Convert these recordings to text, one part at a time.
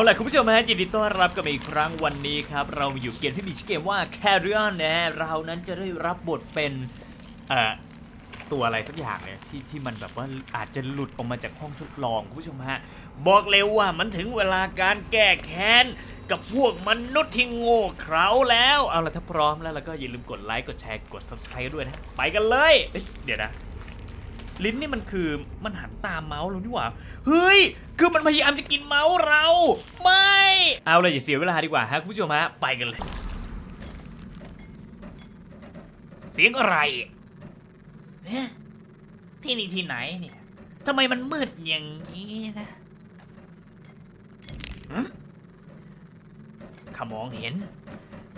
เอาล่ะคุณผู้ชมฮะยินดีต้อนรับกันมาอีกครั้งวันนี้ครับ เราอยู่เกมที่มีชื่อเกมว่า Carrion นะเรานั้นจะได้รับบทเป็นเอ่อตัวอะไรสักอย่างเนี่ยที่ที่มันแบบว่าอาจจะหลุดออกมาจากห้องทดลองคุณผู้ชมฮะ บอกเลยว่ามันถึงเวลาการแก้แค้น กับพวกมนุษย์ที่โง่เขลาแล้ว เอาล่ะถ้าพร้อมแล้วแล้วก็อย่าลืมกดไลค์กดแชร์กด subscribe ด้วยนะ ไปกันเลยเอ้ยเดี๋ยวนะ ลิ้นนี่มันคือมันหันตามเมาส์เรานี่หว่า เฮ้ย คือมันพยายามจะกินเมาส์เรา ไม่ เอาเลยอย่าเสียเวลาดีกว่าฮะคุณผู้ชมฮะไปกันเลย เสียงอะไรเนี่ยที่นี่ที่ไหนเนี่ยทำไมมันมืดอย่างนี้นะข้ามองเห็น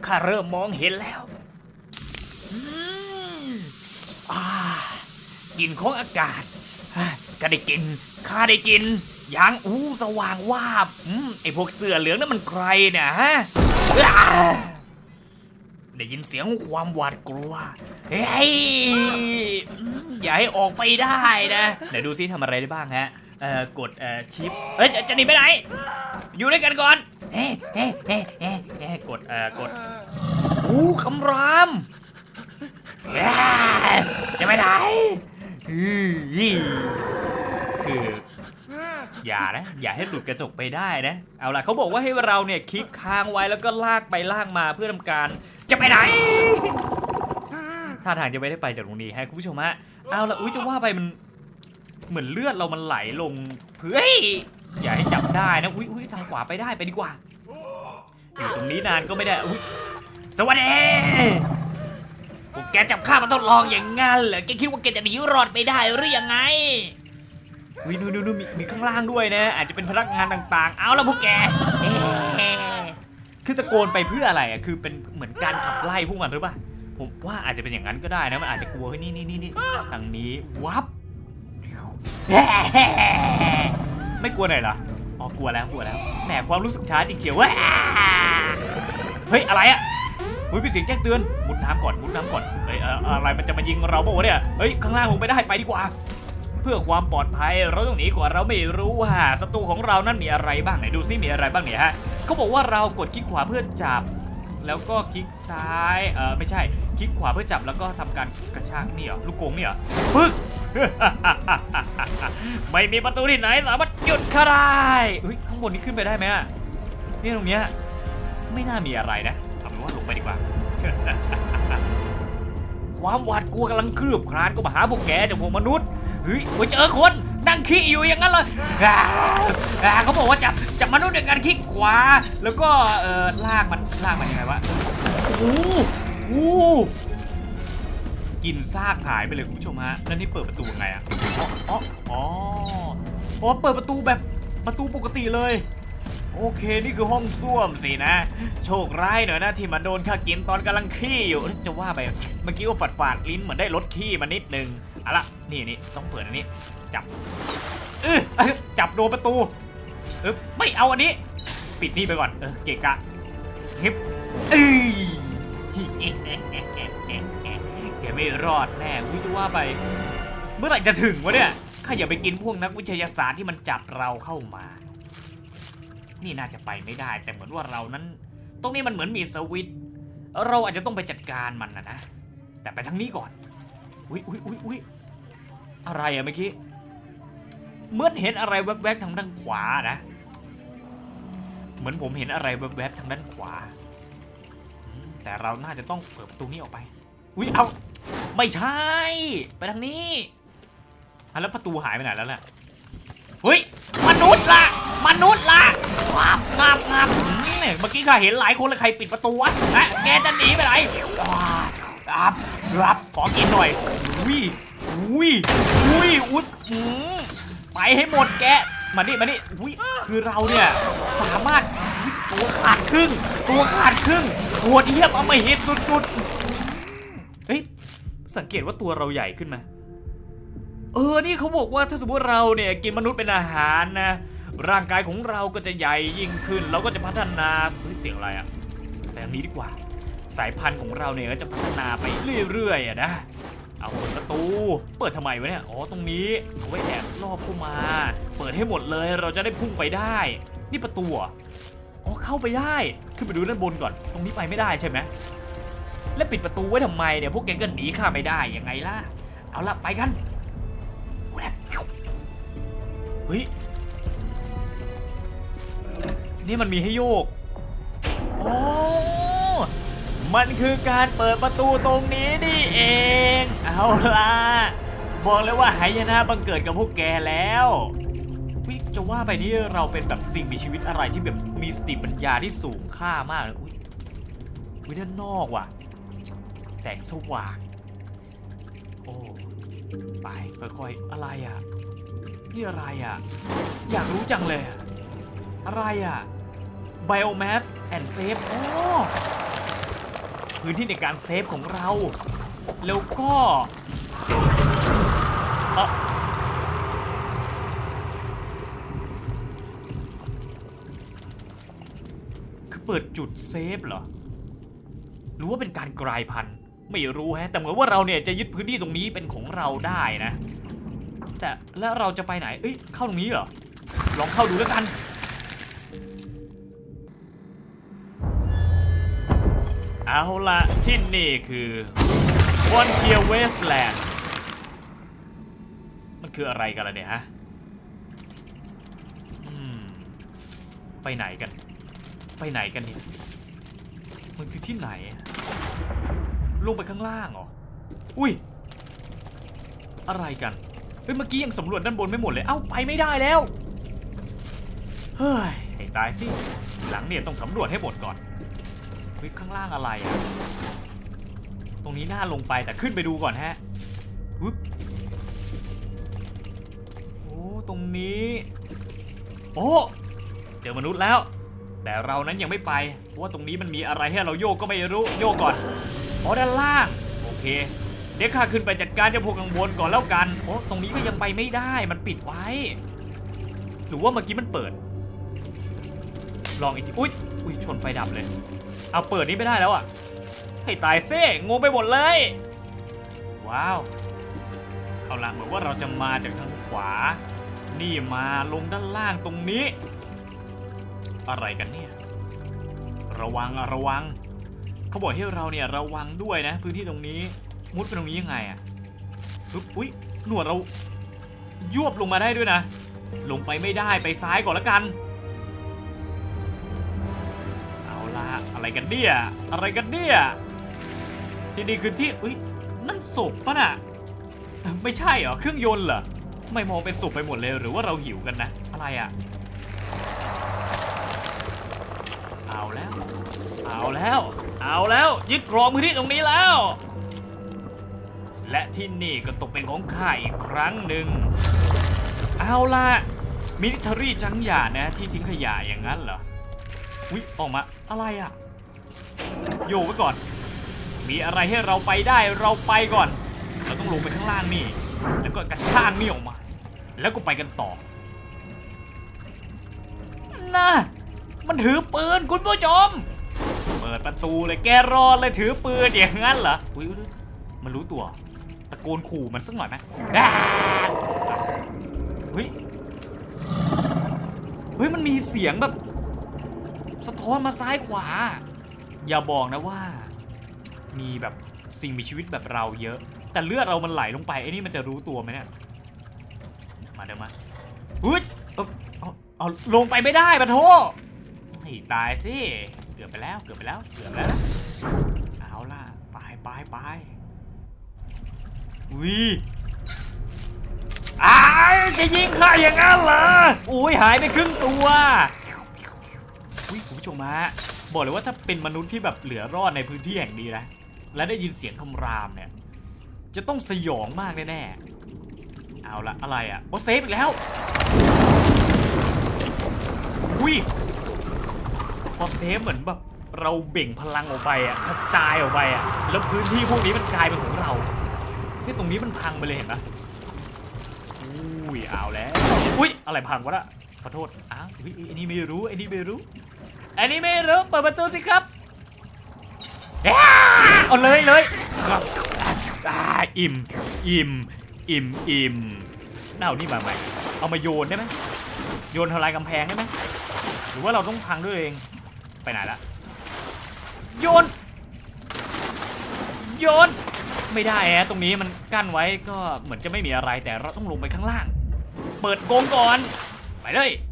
ข้าเริ่มมองเห็นแล้วอืมอ่า กลิ่นของอากาศฮ่าก็ได้กินข้าได้กินยางอู้สว่างวาบอืมไอพวกเสื้อเหลืองนั่นมันใครเนี่ยฮะได้ยินเสียงความหวาดกลัว เฮ้ย อย่าให้ออกไปได้นะไหนดูซิทำอะไรได้บ้างฮะ เอ่อ กดเอ่อชิป เอ้ยจะจะหนีไปไหน อยู่ด้วยกันก่อน เฮ้เฮ้เฮ้เฮ้กด เอ่อ กด อู้คำรามจะไปไหน ยี่คือ อย่านะ อย่าให้หลุดกระจกไปได้นะ เอาล่ะเขาบอกว่าให้เราเนี่ยคลิกค้างไว้แล้วก็ลากไปลากมาเพื่อทำการ จะไปไหนท่าทางจะไม่ได้ไปจากตรงนี้ให้คุณผู้ชมฮะ เอาล่ะอุ้ยจะว่าไปมันเหมือนเลือดเรามันไหลลงเฮ้ยอย่าให้จับได้นะอุ้ยอุ้ยทางขวาไปได้ไปดีกว่าอยู่ตรงนี้นานก็ไม่ได้อุ้ยสวัสดี พวกแกจับข้ามาทดลองอย่างงั้นเหรอแกคิดว่าแกจะหนีรอดไปได้หรือยังไงวินูนูนูมีมีข้างล่างด้วยนะ อาจจะเป็นพนักงานต่างๆ เอาแล้วพวกแกเอ๊ะคือตะโกนไปเพื่ออะไรอะคือเป็นเหมือนการขับไล่พวกมันหรือเปล่าผมว่าอาจจะเป็นอย่างนั้นก็ได้นะมันอาจจะกลัวเฮ้ยนี่นี่นี่นี่ทางนี้วับไม่กลัวหน่อยเหรออ๋อกลัวแล้วกลัวแล้วแหมความรู้สึกช้าจริงเชียวเว้ยเฮ้ยอะไรอะเฮ้ยเป็นเสียงแจ้งเตือนมุด น้ำก่อนมุดน้ำก่อนเฮ้ยเอ่ออะไรมันจะมายิงเราเปล่าวะเนี่ยเฮ้ยข้างล่างลงไปได้ไปดีกว่า เพื่อความปลอดภัยเราต้องหนีก่อนเราไม่รู้ว่าศัตรูของเรานั้นมีอะไรบ้างไหนดูซิมีอะไรบ้างเนี่ยฮะเขาบอกว่าเรากดคลิกขวาเพื่อจับ แล้วก็คลิกซ้ายเออไม่ใช่คลิกขวาเพื่อจับแล้วก็ทำการกระชากนี่เหรอลูกกงนี่เหรอปึ๊กไม่มีประตูที่ไหนสามารถหยุดข้าได้เฮ้ยข้างบนนี้ขึ้นไปได้ไหมเนี่ยตรงเนี้ยไม่น่ามีอะไรนะเอาเป็นว่าลงไปดีกว่า ความหวาดกลัวกำลังคืบคลานก็มาหาพวกแกจากพวกมนุษย์เฮ้ยโอ้ยเจอคนนั่งขี้อยู่อย่างนั้นเลยอ่าอ่าเขาบอกว่าจับจับมนุษย์ในการคลิกขวา แล้วก็เอ่อลากมันลากมันยังไงวะโอ้โหโอ้กินซากหายไปเลยคุณผู้ชมฮะแล้วนี่เปิดประตูยังไงอะอ๋ออ๋ออ๋ออ๋อเปิดประตูแบบประตูปกติเลย โอเคนี่คือห้องส้วมสินะ โชคร้ายหน่อยนะที่มาโดนข้ากินตอนกำลังขี้อยู่ จะว่าไปเมื่อกี้ก็ฝาดฝาดลิ้นเหมือนได้รสขี้มานิดนึงเอาละนี่นี่ต้องเปิดอันนี้ จับเออเอ้ยจับโดนประตูเออไม่เอาอันนี้ ปิดนี่ไปก่อนเออเกะกะเฮ้ยเอ้ยแกไม่รอดแน่อุ้ยจะว่าไป เมื่อไหร่จะถึงวะเนี่ยข้าอย่าไปกินพวกนักวิทยาศาสตร์ที่มันจับเราเข้ามา นี่น่าจะไปไม่ได้ แต่เหมือนว่าเรานั้น ตรงนี้มันเหมือนมีสวิตเราอาจจะต้องไปจัดการมันนะนะ แต่ไปทางนี้ก่อน อุ้ยอุ้ยอุ้ยอุ้ยอะไรอะเมื่อกี้เหมือนเห็นอะไรแวบๆทางด้านขวานะ เหมือนผมเห็นอะไรแวบๆทางด้านขวา แต่เราน่าจะต้องเปิดประตูนี้ออกไป อุ้ยเอาไม่ใช่ ไปทางนี้แล้วประตูหายไปไหนแล้วน่ะเฮ้ยมนุษย์ล่ะ มนุษย์ละงับงับงับเนี่ยเมื่อกี้ข้าเห็นหลายคนเลยใครปิดประตูวะและแกจะหนีไปไหนรับรับขอกินหน่อยอุ้ยอุ้ยอุ้ยอุ้ยไปให้หมดแกมานี่มานี่อุ้ยคือเราเนี่ยสามารถตัวขาดครึ่ง ตัวขาดครึ่งโหดเยี่ยมเอามาเห็นสุดๆเฮ้ยสังเกตว่าตัวเราใหญ่ขึ้นไหมเออ นี่เขาบอกว่าถ้าสมมติเราเนี่ยกินมนุษย์เป็นอาหารนะ ร่างกายของเราก็จะใหญ่ยิ่งขึ้น เราก็จะพัฒนาเฮ้ยเสียงอะไรอะแต่อันนี้ดีกว่า สายพันธุ์ของเราเนี่ยก็จะพัฒนาไปเรื่อยๆอะนะ เอาเปิดประตู เปิดทำไมวะเนี่ย อ๋อ ตรงนี้เอาไว้แอบรอบเข้ามา เปิดให้หมดเลย เราจะได้พุ่งไปได้ นี่ประตูอ๋อ เข้าไปได้ ขึ้นไปดูด้านบนก่อน ตรงนี้ไปไม่ได้ใช่ไหมแล้วปิดประตูไว้ทำไมเนี่ยพวกแกก็หนีข้าไม่ได้ยังไงล่ะ เอาละไปกันเฮ้ย นี่มันมีให้โยกโอ้มันคือการเปิดประตูตรงนี้นี่เอง เอาล่ะ บอกเลยว่าหายนะบังเกิดกับพวกแกแล้ววิจะว่าไปนี่เราเป็นแบบสิ่งมีชีวิตอะไรที่แบบมีสติปัญญาที่สูงค่ามากเลยอุ้ยวิด้านนอกว่ะ แสงสว่าง โอ้ไปค่อยๆอะไรอะ นี่อะไรอะ อยากรู้จังเลย อะไรอะ Biomass and Safe อ๋อพื้นที่ในการเซฟของเรา แล้วก็อ่อคือเปิดจุดเซฟเหรอ หรือว่าเป็นการกลายพันธุ์ ไม่รู้แฮะ แต่เหมือนว่าเราเนี่ยจะยึดพื้นที่ตรงนี้เป็นของเราได้นะ แต่แล้วเราจะไปไหน เอ้ย เข้าตรงนี้เหรอ ลองเข้าดูแล้วกัน เอาละที่นี่คือ Frontier Wasteland มันคืออะไรกันล่ะเนี่ยฮะอืมไปไหนกัน ไปไหนกันเนี่ย มันคือที่ไหน ลงไปข้างล่างเหรอ อุ้ย อะไรกัน เฮ้ย เมื่อกี้ยังสำรวจด้านบนไม่หมดเลย เอ้า ไปไม่ได้แล้ว เฮ้ย ให้ตายสิ หลังเนี่ยต้องสำรวจให้หมดก่อน ฮ้ยข้างล่างอะไรอะตรงนี้น่าลงไปแต่ขึ้นไปดูก่อนฮะฮึบโอ้ตรงนี้โอ้เจอมนุษย์แล้ว แต่เรานั้นยังไม่ไปเพราะว่าตรงนี้มันมีอะไรให้เราโยกก็ไม่รู้โยกก่อนอ๋อด้านล่างโอเค เดี๋ยวข้าขึ้นไปจัดการเจ้าพวกกังวลก่อนแล้วกันโอ้ตรงนี้ก็ยังไปไม่ได้มันปิดไว้ หรือว่าเมื่อกี้มันเปิด ลองอีกทีอุ้ยอุ้ยชนไฟดับเลย เอาเปิดนี้ไม่ได้แล้วอะ ให้ตายเซ่งงไปหมดเลย ว้าว เอาล่ะเหมือนว่าเราจะมาจากทางขวา นี่มาลงด้านล่างตรงนี้ อะไรกันเนี่ย ระวังระวัง เขาบอกให้เราเนี่ยระวังด้วยนะ พื้นที่ตรงนี้ มุดไปตรงนี้ยังไงอะปึ๊บอุ้ยหนวดเรายวบลงมาได้ด้วยนะ ลงไปไม่ได้ไปซ้ายก่อนละกัน ละอะไรกันเนี่ยอะไรกันเนี่ยที่นี่คือที่อุ้ยนั่นศพปะน่ะไม่ใช่เหรอเครื่องยนต์เหรอไม่มองเป็นศพไปหมดเลยหรือว่าเราหิวกันนะ อะไรอะเอาแล้ว เอาแล้ว เอาแล้วยึดครองพื้นที่ตรงนี้แล้ว และที่นี่ก็ตกเป็นของข้าอีกครั้งหนึ่งเอาละมิลิเทอรี่จังหยานะที่ทิ้งขยะอย่างนั้นเหรอ อุ๊ยออกมาอะไรอะโยกไว้ก่อน มีอะไรให้เราไปได้เราไปก่อน เราต้องลงไปข้างล่างนี่ แล้วก็กระชากนี่ออกมา แล้วก็ไปกันต่อน่ะมันถือปืนคุณผู้ชม เปิดประตูเลยแกรอเลยถือปืนอย่างนั้นเหรออุ้ยอุ๊ยมันรู้ตัว ตะโกนขู่มันสักหน่อยไหมเฮ้ยเฮ้ยมันมีเสียงแบบ ท้อนมาซ้ายขวา อย่าบอกนะว่า มีแบบสิ่งมีชีวิตแบบเราเยอะ แต่เลือดเรามันไหลลงไปไอ้นี่มันจะรู้ตัวไหมเนี่ยมาเดี๋ยวมาอุ้ยเอาเอาเอลงไปไม่ได้ปะโทให้ตายสิเกือบไปแล้วเกือบไปแล้วเกือบแล้วเอาล่ะไปไปไปอุ้ยอ้าจะยิงข้าอย่างนั้นเหรออุ้ยหายไปครึ่งตัว อุ้ยคุณผู้ชมฮะบอกเลยว่าถ้าเป็นมนุษย์ที่แบบเหลือรอดในพื้นที่แห่งนี้นะและได้ยินเสียงคำรามเนี่ย จะต้องสยองมากแน่ๆเอาละอะไรอะ่ะโอ้เซฟอีกแล้วอุ้ยพอเซฟเหมือนแบบเราเบ่งพลังออกไปอะกระจายออกไปอะแล้วพื้นที่พวกนี้มันกลายเป็นของเราที่ตรงนี้มันพังไปเลยเห็นปะอุ้ยเอาแล้วอุ้ยอะไรพังวะน่ะขอโทษอ้าวอุ้ยไอ้นี่ไม่รู้ไอ้นี่ไม่รู้ไอ้นี่ไม่รู้เปิดประตูสิครับเอ้าเอาเลยเลยครับอ่าอิ่มอิ่มอิ่มอิ่มน่าเอานี่มาไหมเอามาโยนได้ไหมโยนทลายกำแพงได้ไหมหรือว่าเราต้องพังด้วยเองไปไหนละโยน โยน ไม่ได้ฮะตรงนี้มันกั้นไว้ก็เหมือนจะไม่มีอะไรแต่เราต้องลงไปข้างล่าง เปิดโกงก่อน ไปเลยอั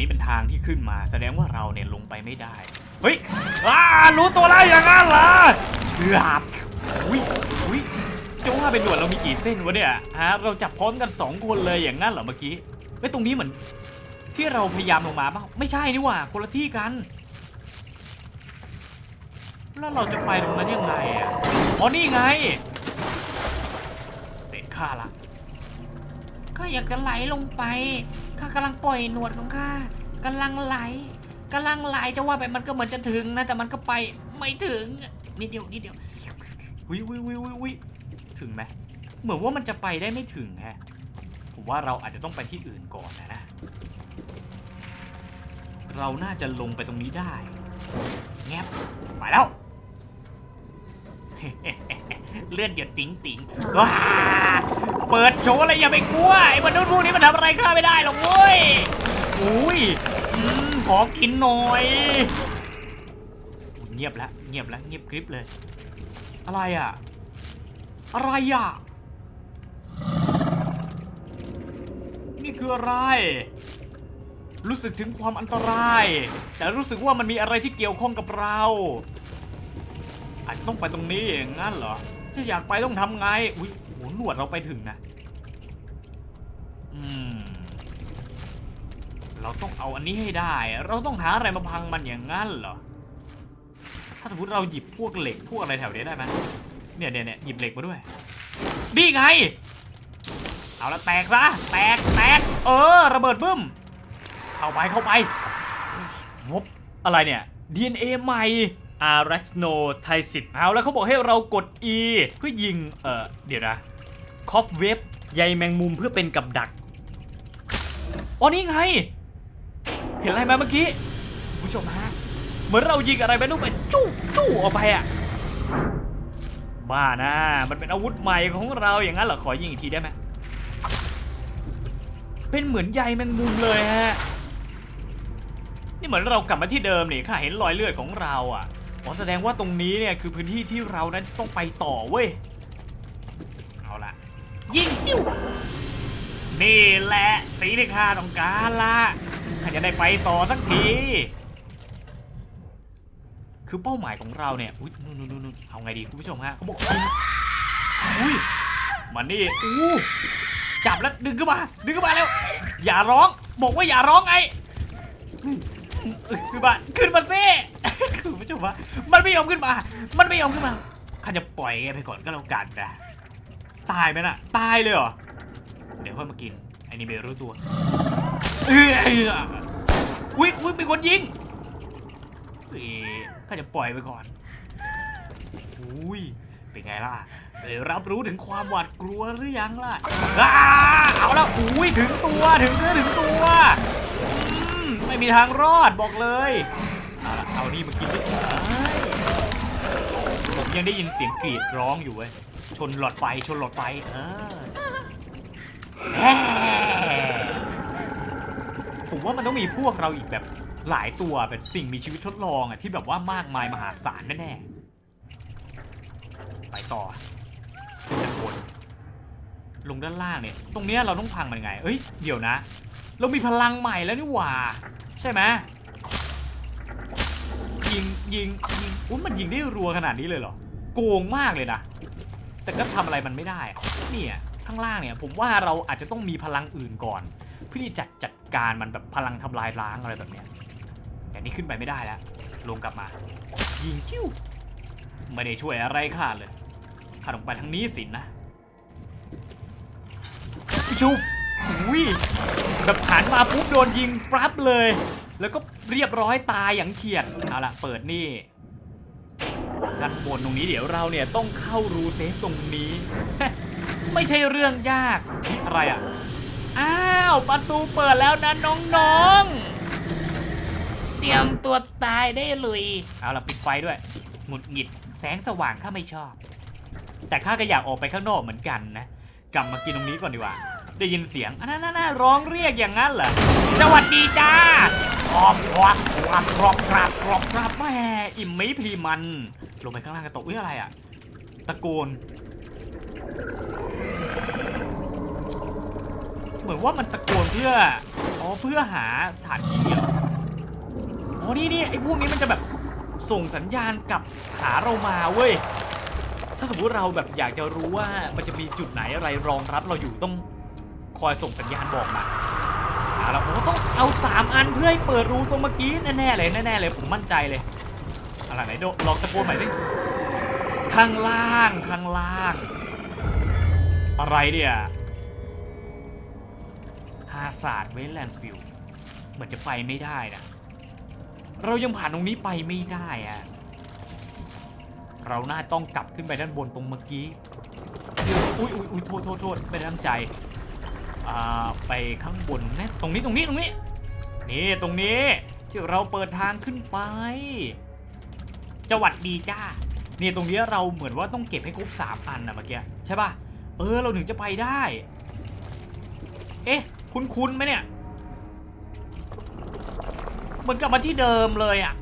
นี้เป็นทางที่ขึ้นมา แสดงว่าเราเนี่ยลงไปไม่ได้ เฮ้ยอ่ารู้ตัวแล้วอย่างนั้นเหรอหลับอุ้ยอุ้ยจะว่าเป็นหนวดเรามีกี่เส้นวะเนี่ยฮะเราจับพร้อมกันสองคนเลยอย่างนั้นเหรอเมื่อกี้เฮ้ยตรงนี้เหมือนที่เราพยายามลงมาเปล่าไม่ใช่นี่หว่าคนละที่กันแล้วเราจะไปตรงนั้นยังไงอะอ๋อนี่ไง เสร็จค่าละข้าอยากจะไหลลงไป ข้ากำลังปล่อยหนวดของข้ากำลังไหลกำลังไหลจะว่าไปมันก็เหมือนจะถึงนะแต่มันก็ไปไม่ถึงนิดเดียวนิดเดียววิววิววิววิวถึงไหมเหมือนว่ามันจะไปได้ไม่ถึงแฮะผมว่าเราอาจจะต้องไปที่อื่นก่อนนะนะเราน่าจะลงไปตรงนี้ได้แงบไปแล้ว เลือนหยดติ๋งติ๋งว้าเปิดโชว์เลยอย่าไปกลัวไอ้มนุษย์พวกนี้มันทำอะไรข้าไม่ได้หรอกเว้ยอุ้ยอืมขอกินหน่อยอุ๊ยเงียบแล้วเงียบแล้วเงียบกริบเลย อะไรอะ อะไรอะ นี่คืออะไร รู้สึกถึงความอันตราย แต่รู้สึกว่ามันมีอะไรที่เกี่ยวข้องกับเรา อาจจะต้องไปตรงนี้อย่างนั้นเหรอถ้าอยากไปต้องทำไง อุ้ยโหหนวดเราไปถึงนะ อืม เราต้องเอาอันนี้ให้ได้ เราต้องหาอะไรมาพังมันอย่างนั้นเหรอ ถ้าสมมติเราหยิบพวกเหล็กพวกอะไรแถวนี้ได้ไหมเนี่ยเนี่ยเนี่ยหยิบเหล็กมาด้วย นี่ไง เอาละแตกซะ แตกแตก เออ ระเบิดบึ้ม เข้าไปเข้าไปวบอะไรเนี่ย DNA ใหม่ a r a x n o t y s i d เอาแล้วเขาบอกให้เรากด E เพื่อยิง เออเดี๋ยวนะคอฟเวฟใยแมงมุมเพื่อเป็นกับดักอ๋อนี่ไง เห็นอะไรไหมเมื่อกี้ผู้ชมฮะเหมือนเรายิงอะไรไปลูกไปจู้จู้ออกไปอะบ้านะมันเป็นอาวุธใหม่ของเราอย่างนั้นเหรอขอยิงอีกทีได้ไหมเป็นเหมือนใยแมงมุมเลยฮะนี่เหมือนเรากลับมาที่เดิมนี่ข้าเห็นรอยเลือดของเราอะ อ๋อแสดงว่าตรงนี้เนี่ยคือพื้นที่ที่เรานั้นต้องไปต่อเว้ย เอาละยิงจิ้วนี่แหละสีที่ข้าต้องการละข้าจะได้ไปต่อสักที คือเป้าหมายของเราเนี่ย อุ้ยนู่นนู่นนู่นเอาไงดีคุณผู้ชมฮะเขาบอกอุ้ยมันนี่อู้จับแล้วดึงขึ้นมา ดึงขึ้นมาแล้ว อย่าร้อง บอกว่าอย่าร้องไงขึ้นมา ขึ้นมาเซ่ คุณผู้ชมว่ามันไม่ยอมขึ้นมา มันไม่ยอมขึ้นมาข้าจะปล่อยแกไปก่อนก็แล้วกันนะตายไหมน่ะ ตายเลยเหรอ เดี๋ยวค่อยมากินไอ้นี่ไม่รู้ตัวเอ้ยเอ้ยอุ้ยอุ้ยเป็นคนยิงเอ้ยข้าจะปล่อยไปก่อนอุ้ยเป็นไงล่ะได้รับรู้ถึงความหวาดกลัวหรือยังล่ะอ้าเอาล้วอุ้ยถึงตัวถึงเนื้อถึงตัวไม่มีทางรอดบอกเลย เอานี่มากินด้วยผมยังได้ยินเสียงกรีดร้องอยู่เว้ย ชนหลอดไฟ ชนหลอดไฟ เออแหม่ผมว่ามันต้องมีพวกเราอีกแบบหลายตัวเป็นสิ่งมีชีวิตทดลองอะที่แบบว่ามากมายมหาศาลแน่ๆ ไปต่อจากบนลงด้านล่างเนี่ย ตรงเนี้ยเราต้องพังมันยังไง เอ้ย เดี๋ยวนะ เรามีพลังใหม่แล้วนี่หว่า ใช่ไหม ยิงยิงยิงอุ้ยมันยิงได้รัวขนาดนี้เลยเหรอ โกงมากเลยนะ แต่ก็ทำอะไรมันไม่ได้เนี่ยข้างล่างเนี่ย ผมว่าเราอาจจะต้องมีพลังอื่นก่อน เพื่อที่จะจัดการมันแบบพลังทำลายล้างอะไรแบบเนี้ยแต่นี่ขึ้นไปไม่ได้แล้วลงกลับมา ยิงจิ้วไม่ได้ช่วยอะไรข้าเลยข้าต้องไปทางนี้สินนะชุบอุ้ยแบบหันมาปุ๊บโดนยิงปรับเลย แล้วก็เรียบร้อยตายอย่างเขียดเอาล่ะเปิดนี่ด้านบนตรงนี้เดี๋ยวเราเนี่ยต้องเข้ารูเซฟตรงนี้ ไม่ใช่เรื่องยากนี่อะไรอะอ้าวประตูเปิดแล้วนะน้องๆ เตรียมตัวตายได้เลยเอาล่ะปิดไฟด้วยหงุดหงิดแสงสว่างข้าไม่ชอบ แต่ข้าก็อยากออกไปข้างนอกเหมือนกันนะ กลับมากินตรงนี้ก่อนดีกว่า ได้ยินเสียงอันนั้นน่ะร้องเรียกอย่างนั้นเหรอ สวัสดีจ้ากรอบกรอบกรอบกรอบกรอบกรอบกรอบแม่อิ่มไหมพลีมัน ลงไปข้างล่างกันตกเอ้ยอะไรอะ ตะโกน เหมือนว่ามันตะโกนเพื่อ อ๋อ เพื่อหาสถานที่เหรออ๋อนี่นี่ไอ้พวกนี้มันจะแบบส่งสัญญาณกลับหาเรามาเว้ย ถ้าสมมุติเราแบบอยากจะรู้ว่ามันจะมีจุดไหนอะไรรองรับเราอยู่ต้อง คอยส่งสัญญาณบอกมาเอาละผมก็ต้องเอา 3 อันเพื่อให้เปิดรูตรงเมื่อกี้แน่ๆเลยแน่ๆเลยผมมั่นใจเลยอะไรไหนโดลองตะโกนใหม่สิข้างล่างข้างล่าง อะไรเนี่ยฮาศาสตร์เวสแลนด์ฟิลด์เหมือนจะไปไม่ได้นะเรายังผ่านตรงนี้ไปไม่ได้อะเราน่าต้องกลับขึ้นไปด้านบนตรงเมื่อกี้ อุ้ยอุ้ยอุ้ยโทษโทษโทษไม่ได้ตั้งใจ อ่าไปข้างบนนะตรงนี้ตรงนี้ตรงนี้นี่ตรงนี้ที่เราเปิดทางขึ้นไปสวัสดีจ้านี่ตรงนี้เราเหมือนว่าต้องเก็บให้ครบสามอันนะเมื่อกี้ใช่ป่ะเออเราถึงจะไปได้ เอ๊ะ คุ้นๆไหมเนี่ยเหมือนกลับมาที่เดิมเลยอะ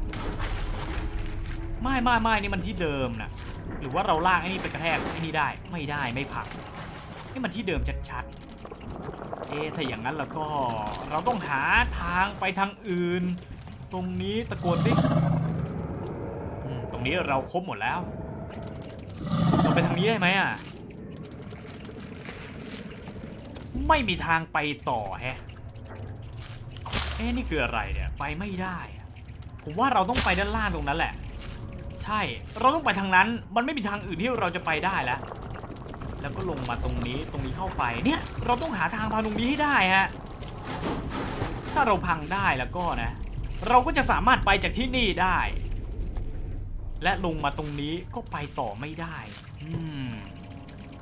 ไม่ไม่ไม่นี่มันที่เดิมนะหรือว่าเราลากไอ้นี่ไปกระแทกไอ้นี่ได้ไม่ได้ไม่พังนี่มันที่เดิมชัดๆ เอ๊ถ้าอย่างนั้นแล้วก็เราต้องหาทางไปทางอื่น ตรงนี้ตะโกนสิตรงนี้เราครบหมดแล้วเราไปทางนี้ได้ไหมอะไม่มีทางไปต่อแฮะเอ๊นี่คืออะไรเนี่ยไปไม่ได้ผมว่าเราต้องไปด้านล่างตรงนั้นแหละ ใช่เราต้องไปทางนั้นมันไม่มีทางอื่นที่เราจะไปได้แล้ว แล้วก็ลงมาตรงนี้ตรงนี้เข้าไปเนี่ยเราต้องหาทางมาตรงนี้ให้ได้ฮะถ้าเราพังได้แล้วก็นะ เราก็จะสามารถไปจากที่นี่ได้ และลงมาตรงนี้ก็ไปต่อไม่ได้อืม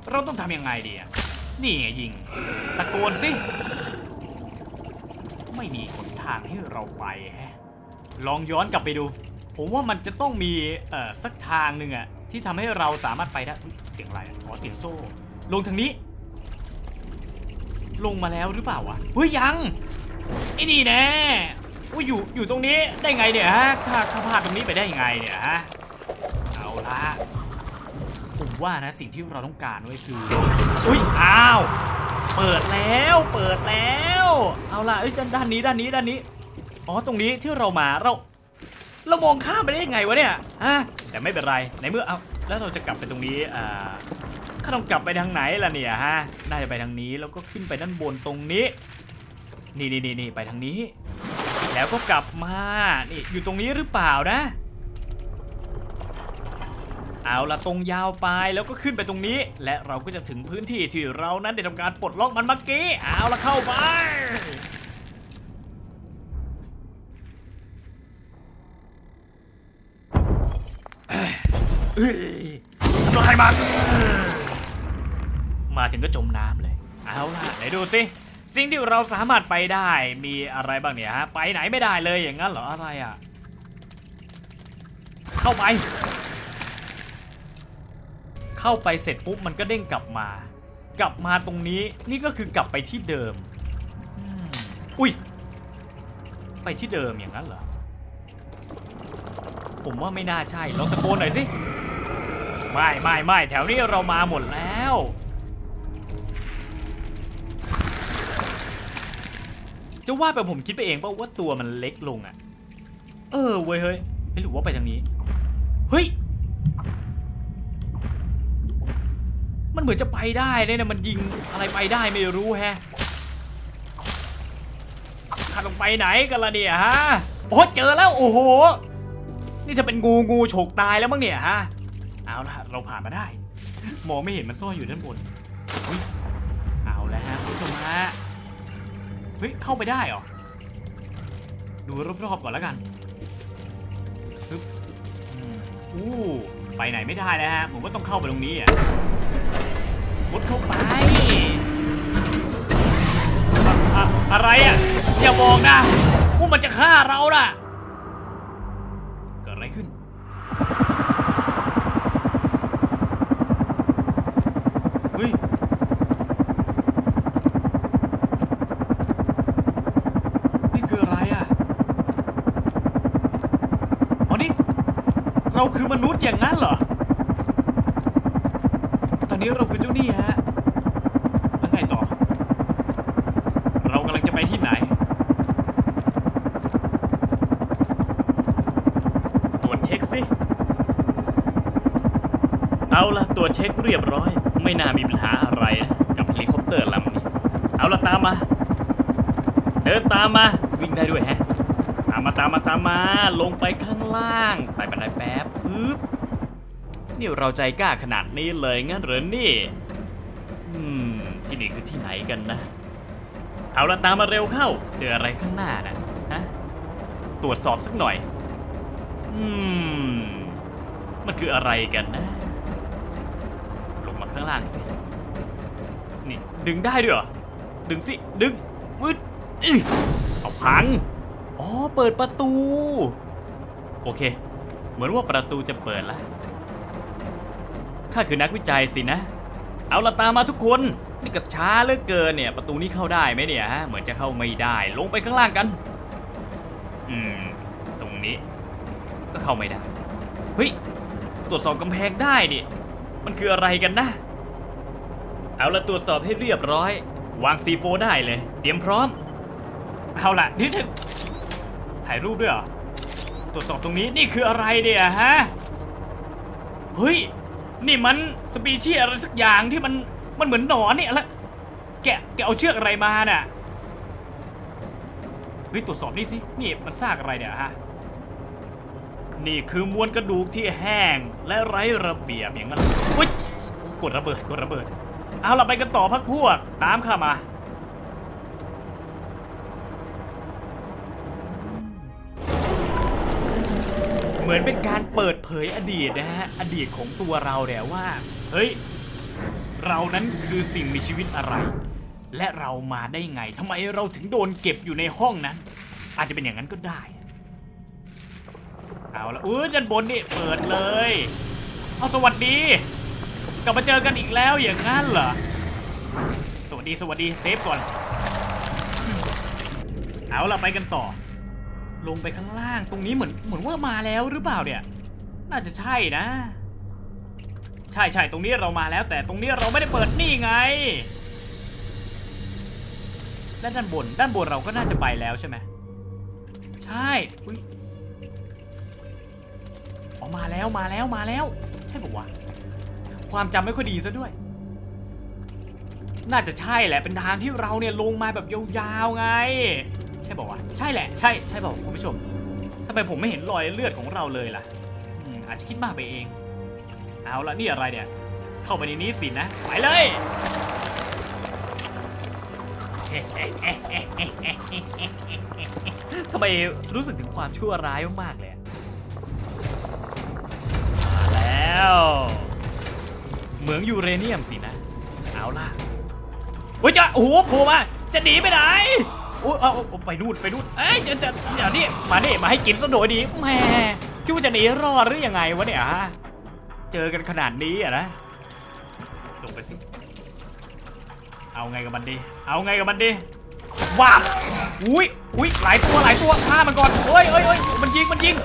เราต้องทำยังไงดีอะนี่ไงยิงตะโกนสิไม่มีหนทางให้เราไปฮะลองย้อนกลับไปดู ผมว่ามันจะต้องมีเอ่อสักทางหนึ่งอะ ที่ทำให้เราสามารถไปได้เสียงอะไรอะอ๋อเสียงโซ่ ลงทางนี้ ลงมาแล้วหรือเปล่าวะเฮ้ยยังไอ้นี่แน่อุ้ยอยู่อยู่ตรงนี้ได้ไงเนี่ยฮะข้าข้าพลาดตรงนี้ไปได้ยังไงเนี่ยฮะเอาละผมว่านะสิ่งที่เราต้องการไว้คืออุ้ยอ้าวเปิดแล้วเปิดแล้ว เอาล่ะเอ้ยด้านด้านนี้ด้านนี้ด้านนี้อ๋อตรงนี้ที่เรามาเรา เรามองข้ามไปได้ยังไงวะเนี่ยฮะแต่ไม่เป็นไรในเมื่อเอาแล้วเราจะกลับไปตรงนี้อ่าข้าต้องกลับไปทางไหนล่ะเนี่ยฮะน่าจะไปทางนี้แล้วก็ขึ้นไปด้านบนตรงนี้นี่นี่นี่นี่ไปทางนี้ แล้วก็กลับมานี่อยู่ตรงนี้หรือเปล่านะ เอาละตรงยาวไปแล้วก็ขึ้นไปตรงนี้ และเราก็จะถึงพื้นที่ที่เรานั้นได้ทำการปลดล็อกมันเมื่อกี้เอาละเข้าไปเอ้ย ทำลายมันมาถึงก็จมน้ำเลย เอาล่ะไหนดูสิสิ่งที่เราสามารถไปได้มีอะไรบ้างเนี่ยฮะไปไหนไม่ได้เลยอย่างนั้นเหรออะไรอะ เข้าไป เข้าไปเสร็จปุ๊บมันก็เด้งกลับมา กลับมาตรงนี้นี่ก็คือกลับไปที่เดิมอืมอุ้ยไปที่เดิมอย่างนั้นเหรอผมว่าไม่น่าใช่ลองตะโกนหน่อยสิ ไม่ไม่ไม่แถวนี้เรามาหมดแล้ว จะว่าไปผมคิดไปเองเปล่าว่าตัวมันเล็กลงอะเออเว้ยเฮ้ยเฮ้ยหรือว่าไปทางนี้ เฮ้ย มันเหมือนจะไปได้เนี่ยนะมันยิงอะไรไปได้ไม่รู้แฮะข้าต้องไปไหนกันละเนี่ยฮะโอ้เจอแล้วโอ้โห นี่จะเป็นงูงูฉกตายแล้วมั้งเนี่ยฮะ เอาละเราผ่านมาได้ มองไม่เห็นมันซ่อนอยู่ด้านบนเอาแล้วฮะคุณผู้ชมฮะเฮ้ยเข้าไปได้เหรอดูรอบๆก่อนแล้วกันปึ๊บอู้ไปไหนไม่ได้แล้วฮะผมก็ต้องเข้าไปตรงนี้อะมุดเข้าไปอะอะอะไรอะอย่าบอกนะว่ามันจะฆ่าเราน่ะ คือมนุษย์อย่างนั้นเหรอ ตอนนี้เราคือเจ้าหนี้ฮะแล้วไงต่อ เรากำลังจะไปที่ไหนตรวจเช็คสิ เอาละตรวจเช็คเรียบร้อย ไม่น่ามีปัญหาอะไรนะกับเฮลิคอปเตอร์ลำนี้ เอาละตามมา เดินตามมา วิ่งได้ด้วยแฮะ มาตามมาตามมาลงไปข้างล่างไต่บันไดแป๊บปึ๊บนี่เราใจกล้าขนาดนี้เลยงั้นเหรอนี่อืมที่นี่คือที่ไหนกันนะ เอาละตามมาเร็วเข้า เจออะไรข้างหน้านะฮะตรวจสอบสักหน่อย อืม มันคืออะไรกันนะ ลงมาข้างล่างสิ นี่ ดึงได้ด้วยเหรอ ดึงสิ ดึงวึดอื้อเอาพัง อ๋อ เปิดประตู โอเค เหมือนว่าประตูจะเปิดแล้วข้าคือนักวิจัยสินะ เอาละตามมาทุกคน นี่กับช้าเหลือเกินเนี่ย ประตูนี้เข้าได้ไหมเนี่ยฮะ เหมือนจะเข้าไม่ได้ ลงไปข้างล่างกัน อืม ตรงนี้ ก็เข้าไม่ได้ เฮ้ย ตรวจสอบกำแพงได้นี่ มันคืออะไรกันนะ เอาละตรวจสอบให้เรียบร้อย วางซีโฟได้เลย เตรียมพร้อม เอาละนิดนึง ถ่ายรูปด้วยเหรอ ตรวจสอบตรงนี้นี่คืออะไรเนี่ยฮะ เฮ้ย นี่มันสปีชีส์อะไรสักอย่างที่มันมันเหมือนหนอนเนี่ยแล้วแกแกเอาเชือกอะไรมาน่ะ เฮ้ยตรวจสอบนี่สิ นี่มันซากอะไรเนี่ยฮะ นี่คือมวลกระดูกที่แห้งและไร้ระเบียบอย่างนั้นอุ้ยกดระเบิดกดระเบิด เอาเราไปกันต่อพักพวกตามข้ามา เหมือนเป็นการเปิดเผยอดีตนะฮะ อดีตของตัวเราเนี่ยว่า เฮ้ย เรานั้นคือสิ่งมีชีวิตอะไร และเรามาได้ไงทำไมเราถึงโดนเก็บอยู่ในห้องนั้น อาจจะเป็นอย่างนั้นก็ได้ เอาละอุ้ยด้านบนนี่เปิดเลย เอาสวัสดี กลับมาเจอกันอีกแล้วอย่างนั้นเหรอ สวัสดีสวัสดีเซฟก่อน เอาละไปกันต่อ ลงไปข้างล่างตรงนี้เหมือนเหมือนว่ามาแล้วหรือเปล่าเนี่ย น่าจะใช่นะ ใช่ใช่ตรงนี้เรามาแล้ว แต่ตรงนี้เราไม่ได้เปิดนี่ไง และด้านบนด้านบนเราก็น่าจะไปแล้วใช่ไหมใช่อุ้ยออกมาแล้วมาแล้วมาแล้ว ใช่ปะวะความจำไม่ค่อยดีซะด้วย น่าจะใช่แหละเป็นทางที่เราเนี่ยลงมาแบบยาวๆไง ใช่บอกว่าวะใช่แหละใช่ใช่บอกคุณผู้ชมทำไมผมไม่เห็นรอยเลือดของเราเลยล่ะอาจจะคิดมากไปเอง เอาละนี่อะไรเนี่ย เข้าไปในนี้สินะ ไปเลยทำไมรู้สึกถึงความชั่วร้ายมากๆเลยมาแล้วเหมืองยูเรเนียมสินะ เอาล่ะโอ้ยจะโอ้โหโผล่มาจะหนีไปไหน อ้ยเอาเอาไปนู่นไปนู่นเอ้ยจะจะเดี๋ยวนี้มานี่มาให้กินซะโดยดีแหมคิดว่าจะหนีรอดหรือยังไงวะเนี่ยฮะเจอกันขนาดนี้อะนะลงไปสิเอาไงกับมันดี เอาไงกับมันดีว้าอุ้ยอุ้ยหลายตัวหลายตัวฆ่ามันก่อนเอ้ยเอ้ยเอ้ยมันยิงมันยิง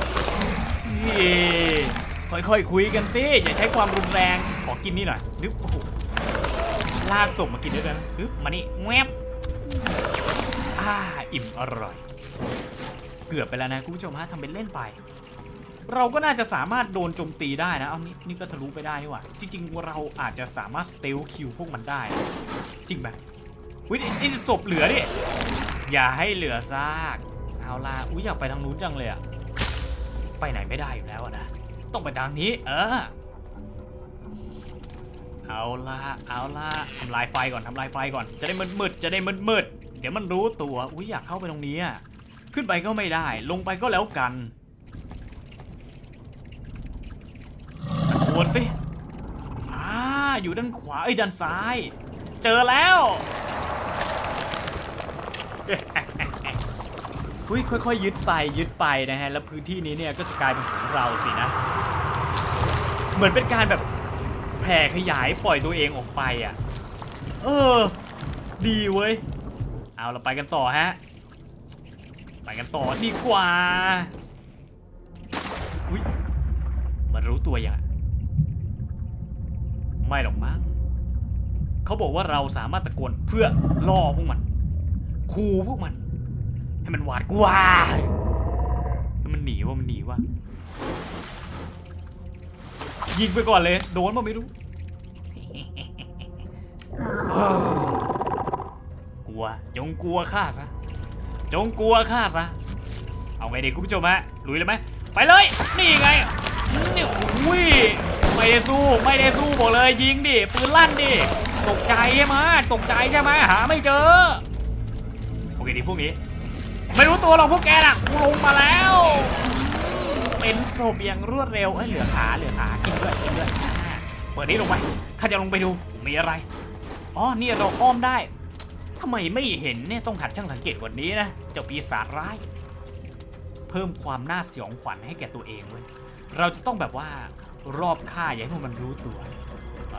นี่ค่อยๆคุยกันสิอย่าใช้ความรุนแรงขอกินนี่หน่อยนึกโอ้โหลากศพมากินด้วยกันนึบมานี่แวบ อ่าอิ่มอร่อย เกือบไปแล้วนะคุณผู้ชมฮะทำเป็นเล่นไป เราก็น่าจะสามารถโดนโจมตีได้นะเอานี่นี่ก็ทะลุไปได้นี่หว่าจริง ๆ เราอาจจะสามารถสเตลคิวพวกมันได้ จริงไหมวินี่นี่ศพเหลือดิอย่าให้เหลือซากเอาล่ะอุ้ยอยากไปทางนู้นจังเลยอะไปไหนไม่ได้อยู่แล้วนะต้องไปทางนี้ เออเอาล่ะเอาล่ะทำลายไฟก่อนทำลายไฟก่อน จะได้มืดๆจะได้มืดๆ เดี๋ยวมันรู้ตัวอุ้ยอยากเข้าไปตรงนี้ขึ้นไปก็ไม่ได้ ลงไปก็แล้วกันตรวจสิอ่าอยู่ด้านขวาเอ้ยด้านซ้าย เจอแล้วหุ้ยค่อยๆยึดไปยึดไปนะฮะแล้วพื้นที่นี้เนี่ยก็จะกลายเป็นของเราสินะ เหมือนเป็นการแบบแผ่ขยายปล่อยตัวเองออกไปอะ เออ ดีเว้ย เอาเราไปกันต่อฮะ ไปกันต่อดีกว่า อุ้ยมันรู้ตัวยังไม่หรอกมั้งเขาบอกว่าเราสามารถตะโกนเพื่อล่อพวกมันคูพวกมัน ให้มันหวาดกลัวให้มันหนีว่ามันหนีว่ายิงไปก่อนเลย โดนมาไม่รู้ ลัว จงกลัวข้าซะ จงกลัวข้าซะ เอาไงดีคุณผู้ชมฮะ ลุยเลยไหม ไปเลย นี่ไงนี่อุ้ยไม่ได้สู้ ไม่ได้สู้บอกเลยยิงดิ ปืนลั่นดิ ตกใจใช่ไหมตกใจใช่ไหมหาไม่เจอ โอเคดีพวกนี้ ไม่รู้ตัวหรอกพวกแกน่ะกูลงมาแล้ว เป็นศพอย่างรวดเร็ว เอ้ยเหลือขาเหลือขากินด้วยกินด้วยเปิดนี้ลงไป ข้าจะลงไปดู มีอะไร อ๋อ นี่เราอ้อมได้ ทำไมไม่เห็นเนี่ยต้องหัดช่างสังเกตกว่านี้นะ เจ้าปีศาจร้าย เพิ่มความน่าสยองขวัญให้แก่ตัวเองเว้ยเราจะต้องแบบว่ารอบค่าอย่าให้พวกมันรู้ตัวอ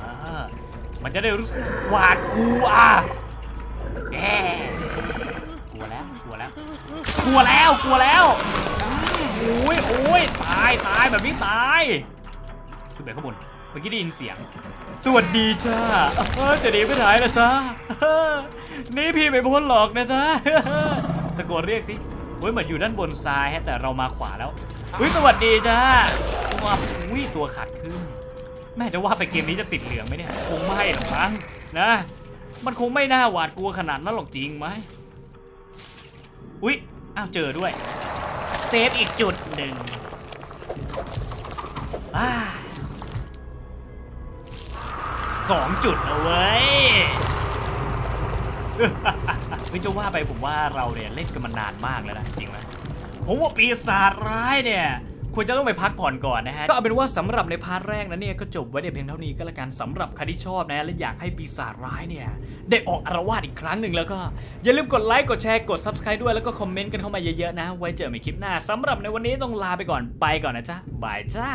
มันจะได้รู้สึกหวาดกลัวแย่กลัวแล้วกลัวแล้วกลัวแล้วกลัวแล้วโอ้ยโอ้ยตายตายแบบนี้ตายขึ้นไปข้างบน เมื่อกี้ได้ยินเสียง สวัสดีจ้าจะหนีไปไหนล่ะจ้านี่พี่ไม่พ้นหรอกนะจ้าตะโกนเรียกสิเฮ้ยเหมือนอยู่ด้านบนซ้ายฮะแต่เรามาขวาแล้วเฮ้ยสวัสดีจ้าว้าวอุ้ยตัวขาดขึ้น แม่จะว่าไปเกมนี้จะติดเหลืองไหมเนี่ย คงไม่หรอกมั้งนะ มันคงไม่น่าหวาดกลัวขนาดนั้นหรอกจริงไหมอุ้ยอ้าวเจอด้วย เซฟอีกจุดหนึ่งอ่า สองจุดเอาไว้ยไม่จะว่าไปผมว่าเราเนี่ยเล่นกันมานานมากแล้วนะจริงไหมผมว่าปีศาจร้ายเนี่ยควรจะต้องไปพักผ่อนก่อนนะฮะ ก็เอาเป็นว่าสำหรับในพาร์ทแรกนั้นเนี่ยก็จบไว้แต่เพียงเท่านี้ก็แล้วกันสำหรับใครที่ชอบนะและอยากให้ปีศาจร้ายเนี่ย ได้ออกอารวาสอีกครั้งหนึ่งแล้วก็ อย่าลืมกดไลค์กดแชร์กด subscribe ด้วยแล้วก็คอมเมนต์กันเข้ามาเยอะๆนะ ไว้เจอกันใหม่คลิปหน้าสำหรับในวันนี้ต้องลาไปก่อนไปก่อนนะจ๊ะบายจ้า